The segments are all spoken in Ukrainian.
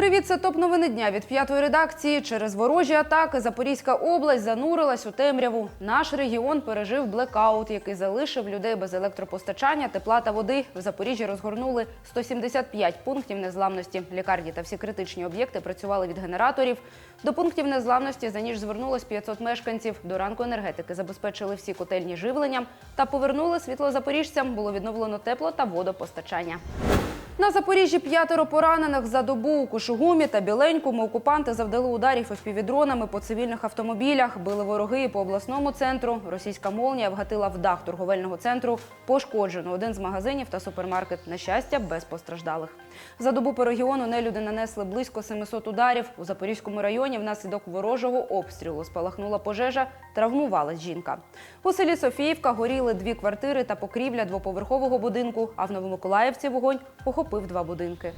Привіт, це топ новини дня від п'ятої редакції. Через ворожі атаки Запорізька область занурилась у темряву. Наш регіон пережив блекаут, який залишив людей без електропостачання, тепла та води. В Запоріжжі розгорнули 175 пунктів незламності. Лікарні та всі критичні об'єкти працювали від генераторів. До пунктів незламності за ніж звернулось 500 мешканців. До ранку енергетики забезпечили всі котельні живленням та повернули світло запоріжцям. Було відновлено тепло та водопостачання. На Запоріжжі п'ятеро поранених за добу у Кушугумі та Біленькому окупанти завдали ударів FPV-дронами по цивільних автомобілях, били вороги по обласному центру. Російська молнія вгатила в дах торговельного центру. Пошкоджено один з магазинів та супермаркет. На щастя, без постраждалих. За добу по регіону нелюди нанесли близько 700 ударів. У Запорізькому районі внаслідок ворожого обстрілу спалахнула пожежа, травмувалась жінка. У селі Софіївка горіли дві квартири та покрівля двоповерхового будинку, а в Новомиколаївці вогонь охопив два будинки.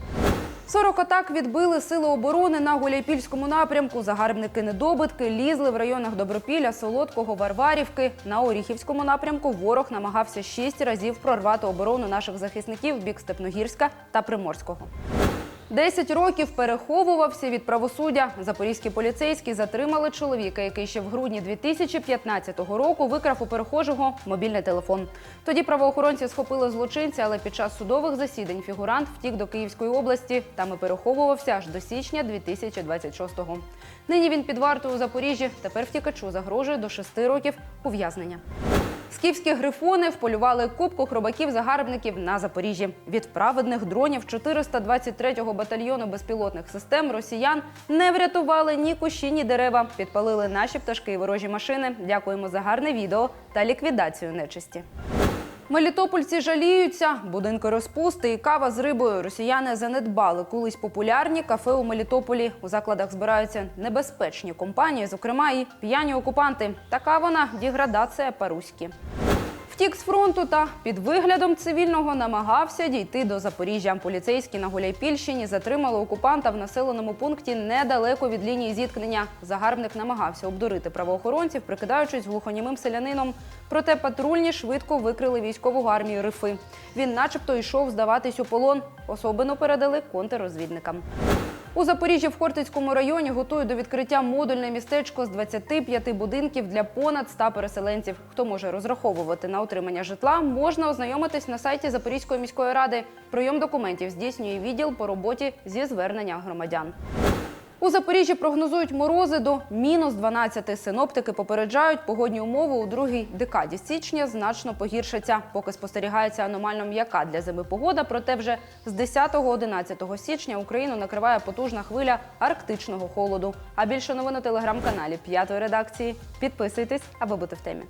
40 атак відбили сили оборони на Гуляйпільському напрямку. Загарбники недобитки лізли в районах Добропілля, Солодкого, Варварівки. На Оріхівському напрямку ворог намагався шість разів прорвати оборону наших захисників в бік Степногірська та Приморського. Десять років переховувався від правосуддя. Запорізькі поліцейські затримали чоловіка, який ще в грудні 2015 року викрав у перехожого мобільний телефон. Тоді правоохоронці схопили злочинця, але під час судових засідань фігурант втік до Київської області. Там і переховувався аж до січня 2026-го. Нині він під вартою у Запоріжжі. Тепер втікачу загрожує до шести років ув'язнення. Скіфські грифони вполювали кубку хробаків-загарбників на Запоріжжі. Від праведних дронів 423-го батальйону безпілотних систем росіян не врятували ні кущі, ні дерева. Підпалили наші пташки і ворожі машини. Дякуємо за гарне відео та ліквідацію нечисті. Мелітопольці жаліються, будинки розпусти і кава з рибою. Росіяни занедбали колись популярні кафе у Мелітополі. У закладах збираються небезпечні компанії, зокрема і п'яні окупанти. Така вона деградація по-руськи. Втік з фронту та під виглядом цивільного намагався дійти до Запоріжжя. Поліцейські на Гуляйпільщині затримали окупанта в населеному пункті недалеко від лінії зіткнення. Загарбник намагався обдурити правоохоронців, прикидаючись глухонімим селянином. Проте патрульні швидко викрили військову армію Рифи. Він, начебто, йшов здаватись у полон. Особину передали контррозвідникам. У Запоріжжі в Хортицькому районі готують до відкриття модульне містечко з 25 будинків для понад 100 переселенців. Хто може розраховувати на отримання житла, можна ознайомитись на сайті Запорізької міської ради. Прийом документів здійснює відділ по роботі зі звернення громадян. У Запоріжжі прогнозують морози до мінус 12. Синоптики попереджають, погодні умови у другій декаді січня значно погіршаться. Поки спостерігається аномально м'яка для зими погода, проте вже з 10-11 січня Україну накриває потужна хвиля арктичного холоду. А більше новин телеграм-каналі п'ятої редакції. Підписуйтесь, аби бути в темі.